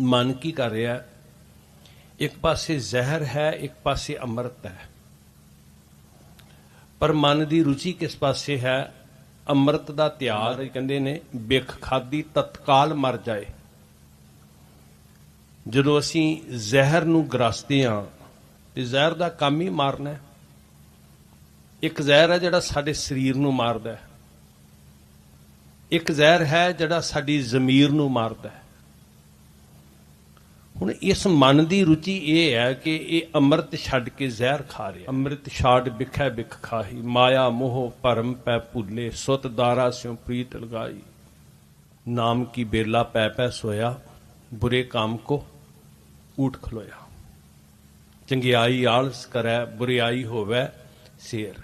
ਮਨ ਕੀ ਕਰ ਰਿਹਾ? ਇੱਕ ਪਾਸੇ ਜ਼ਹਿਰ ਹੈ, ਇੱਕ ਪਾਸੇ ਅੰਮ੍ਰਿਤ ਹੈ। ਪਰ ਮਨ ਦੀ ਰੁਚੀ ਕਿਸ ਪਾਸੇ ਹੈ? ਅੰਮ੍ਰਿਤ ਦਾ ਤਿਆਰ ਕਹਿੰਦੇ ਨੇ ਬਿਖ ਖਾਦੀ ਤਤਕਾਲ ਮਰ ਜਾਏ। ਜਦੋਂ ਅਸੀਂ ਜ਼ਹਿਰ ਨੂੰ ਗਰਸਦੇ ਹਾਂ, ਤੇ ਜ਼ਹਿਰ ਦਾ ਕੰਮ ਹੀ ਮਾਰਨਾ ਹੈ। ਇੱਕ ਜ਼ਹਿਰ ਹੈ ਜਿਹੜਾ ਸਾਡੇ ਸਰੀਰ ਨੂੰ ਮਾਰਦਾ ਹੈ। ਇੱਕ ਜ਼ਹਿਰ ਹੈ ਜਿਹੜਾ ਸਾਡੀ ਜ਼ਮੀਰ ਨੂੰ ਮਾਰਦਾ ਹੈ। ਹੁਣ ਇਸ ਮਨ ਦੀ ਰੁਚੀ ਇਹ ਹੈ ਕਿ ਇਹ ਅੰਮ੍ਰਿਤ ਛੱਡ ਕੇ ਜ਼ਹਿਰ ਖਾ ਰਿਹਾ। ਅੰਮ੍ਰਿਤ ਛਾੜ ਵਿਖੈ ਵਿਖ ਖਾਹੀ। ਮਾਇਆ ਮੋਹ ਭਰਮ ਪੈ ਭੁੱਲੇ, ਸੁਤ ਦਾਰਾ ਸਿਉ ਪ੍ਰੀਤ ਲਗਾਈ। ਨਾਮ ਕੀ ਬੇਲਾ ਪੈ ਪੈ ਸੋਇਆ, ਬੁਰੇ ਕਾਮ ਕੋ ਊਟ ਖਲੋਇਆ। ਚੰਗਿਆਈ ਆਲਸ ਕਰੈ, ਬੁਰਿਆਈ ਹੋਵੇ ਸੇਰ।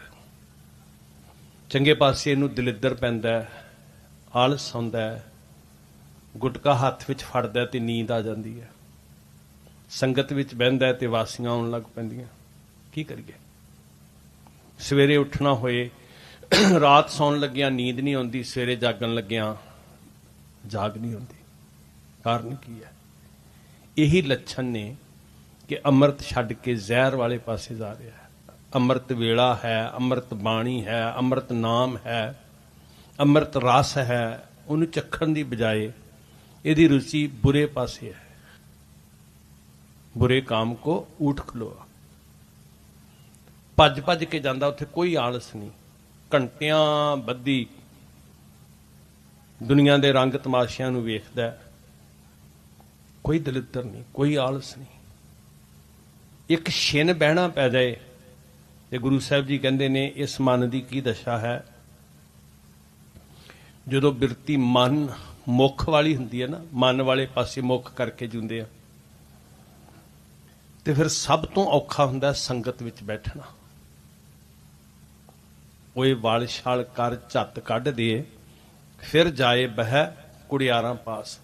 ਚੰਗੇ ਪਾਸੇ ਇਹਨੂੰ ਦਲਿੱਦਰ ਪੈਂਦਾ ਆਲਸ ਹੁੰਦਾ ਗੁਟਕਾ ਹੱਥ ਵਿੱਚ ਫੜਦਾ ਤੇ ਨੀਂਦ ਆ ਜਾਂਦੀ ਹੈ। ਸੰਗਤ ਵਿੱਚ ਬਹਿੰਦਾ ਹੈ ਤੇ ਵਾਸੀਆਂ ਆਉਣ ਲੱਗ ਪੈਂਦੀਆਂ। ਕੀ ਕਰੀਏ? ਸਵੇਰੇ ਉੱਠਣਾ ਹੋਏ, ਰਾਤ ਸੌਣ ਲੱਗਿਆ ਨੀਂਦ ਨਹੀਂ ਆਉਂਦੀ, ਸਵੇਰੇ ਜਾਗਣ ਲੱਗਿਆਂ ਜਾਗ ਨਹੀਂ ਆਉਂਦੀ। ਕਾਰਨ ਕੀ ਹੈ? ਇਹੀ ਲੱਛਣ ਨੇ ਕਿ ਅੰਮ੍ਰਿਤ ਛੱਡ ਕੇ ਜ਼ਹਿਰ ਵਾਲੇ ਪਾਸੇ ਜਾ ਰਿਹਾ ਹੈ। ਅੰਮ੍ਰਿਤ ਵੇਲਾ ਹੈ, ਅੰਮ੍ਰਿਤ ਬਾਣੀ ਹੈ, ਅੰਮ੍ਰਿਤ ਨਾਮ ਹੈ, ਅੰਮ੍ਰਿਤ ਰਸ ਹੈ। ਉਹਨੂੰ ਚੱਖਣ ਦੀ ਬਜਾਏ ਇਹਦੀ ਰੁਚੀ ਬੁਰੇ ਪਾਸੇ ਹੈ। ਬੁਰੇ ਕਾਮ ਕੋ ਊਠ ਖਲੋਆ। ਭੱਜ ਭੱਜ ਕੇ ਜਾਂਦਾ ਉੱਥੇ ਕੋਈ ਆਲਸ ਨਹੀਂ। ਘੰਟਿਆਂ ਬੱਧੀ ਦੁਨੀਆ ਦੇ ਰੰਗ ਤਮਾਸ਼ਿਆਂ ਨੂੰ ਵੇਖਦਾ ਕੋਈ ਦਲਿੱਦਰ ਨਹੀਂ, ਕੋਈ ਆਲਸ ਨਹੀਂ। ਇੱਕ ਛਿਨ ਬਹਿਣਾ ਪੈ ਜਾਏ ਤੇ ਗੁਰੂ ਸਾਹਿਬ ਜੀ ਕਹਿੰਦੇ ਨੇ, ਇਸ ਮਨ ਦੀ ਕੀ ਦਸ਼ਾ ਹੈ? ਜਦੋਂ ਬਿਰਤੀ ਮਨ ਮੁਖ ਵਾਲੀ ਹੁੰਦੀ ਹੈ ਨਾ, ਮਨ ਵਾਲੇ ਪਾਸੇ ਮੁਖ ਕਰਕੇ ਜੁੰਦੇ ਆ ਤੇ ਫਿਰ ਸਭ ਤੋਂ ਔਖਾ ਹੁੰਦਾ ਸੰਗਤ ਵਿੱਚ ਬੈਠਣਾ। ਕੋਈ ਵਾਲ ਛਾਲ ਕਰ ਝੱਤ ਕੱਢ ਦੇ, ਫਿਰ ਜਾਏ ਬਹਿ ਕੁੜਿਆਰਾਂ ਪਾਸ।